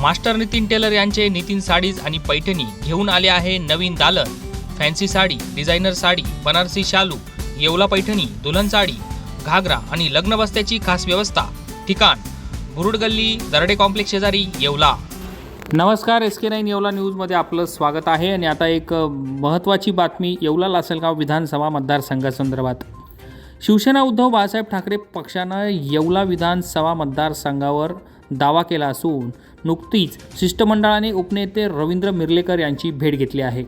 Master Nitin teller यांचे Nitin sarees आणि पैठणी घेऊन आले आहे नवीन दालन. फॅन्सी साडी डिझायनर साडी बनारसी शालू येवला पैठणी दुल्हन साडी घागरा आणि लग्न बस्त्याची खास व्यवस्था. ठिकाण बुरुड गल्ली दरडे कॉम्प्लेक्स शेजारी येवला. नमस्कार एस के नाईन येवला न्यूजमध्ये आपलं स्वागत आहे आणि आता एक महत्त्वाची बातमी येवला लासलगाव विधानसभा मतदारसंघासंदर्भात शिवसेना उद्धव बाळासाहेब ठाकरे पक्षानं येवला विधानसभा मतदारसंघावर दावा केला असून नुकतीच शिष्टमंडळाने उपनेते रवींद्र मिर्लेकर यांची भेट घेतली आहे.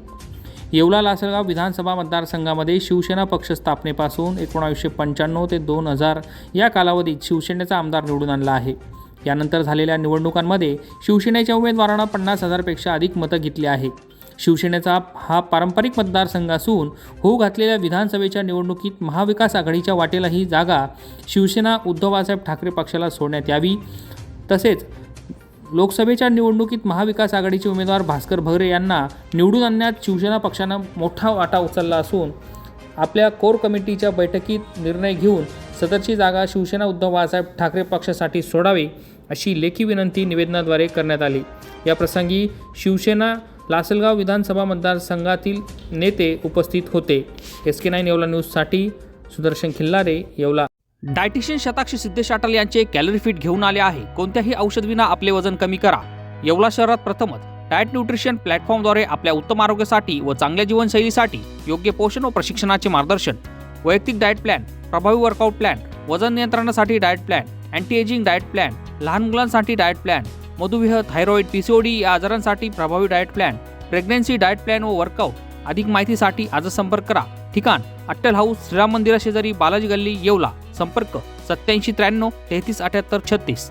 येवला लासलगाव विधानसभा मतदारसंघामध्ये शिवसेना पक्ष स्थापनेपासून एकोणावीसशे पंच्याण्णव ते दोन हजार या कालावधीत शिवसेनेचा आमदार निवडून आणला आहे. यानंतर झालेल्या निवडणुकांमध्ये शिवसेनेच्या उमेदवारांना पन्नास हजारपेक्षा अधिक मतं घेतली आहे. शिवसेनेचा हा पारंपरिक मतदारसंघ असून होऊ घातलेल्या विधानसभेच्या निवडणुकीत महाविकास आघाडीच्या वाटेला ही जागा शिवसेना उद्धव बाळासाहेब ठाकरे पक्षाला सोडण्यात यावी तसेच लोकसभेच्या निवडणुकीत महाविकास आघाडीचे उमेदवार भास्कर भगरे यांना निवडून आणण्यात शिवसेना पक्षानं मोठा वाटा उचलला असून आपल्या कोर कमिटीच्या बैठकीत निर्णय घेऊन सदरची जागा शिवसेना उद्धव बाळासाहेब ठाकरे पक्षासाठी सोडावी अशी लेखी विनंती निवेदनाद्वारे करण्यात आली. या प्रसंगी शिवसेना लासलगाव विधानसभा मतदारसंघातील नेते उपस्थित होते. एस के नाईन येवला न्यूजसाठी सुदर्शन खिल्लारे येवला. डायटिशियन शताक्षी सिद्धेश अटल यांचे कॅलरी फिट घेऊन आले आहे. कोणत्याही औषध विना आपले वजन कमी करा. येवला शहरात प्रथमच डायट न्यूट्रिशन प्लॅटफॉर्मद्वारे आपल्या उत्तम आरोग्यासाठी व चांगल्या जीवनशैलीसाठी योग्य पोषण व प्रशिक्षणाचे मार्गदर्शन वैयक्तिक डाएट प्लॅन प्रभावी वर्कआउट प्लॅन वजन नियंत्रणासाठी diet plan anti ageing diet plan लहान मुलांसाठी डाएट प्लॅन मधुमेह थायरॉईड पीसीओडी या आजारांसाठी प्रभावी diet plan pregnancy diet plan व वर्कआउट अधिक माहितीसाठी आज संपर्क करा. ठिकाण अट्टल हाऊस श्रीराम मंदिराशेजारी बालाजी गल्ली येवला. संपर्क सत्याऐंशी त्र्याण्णव तेहतीस अठ्याहत्तर छत्तीस.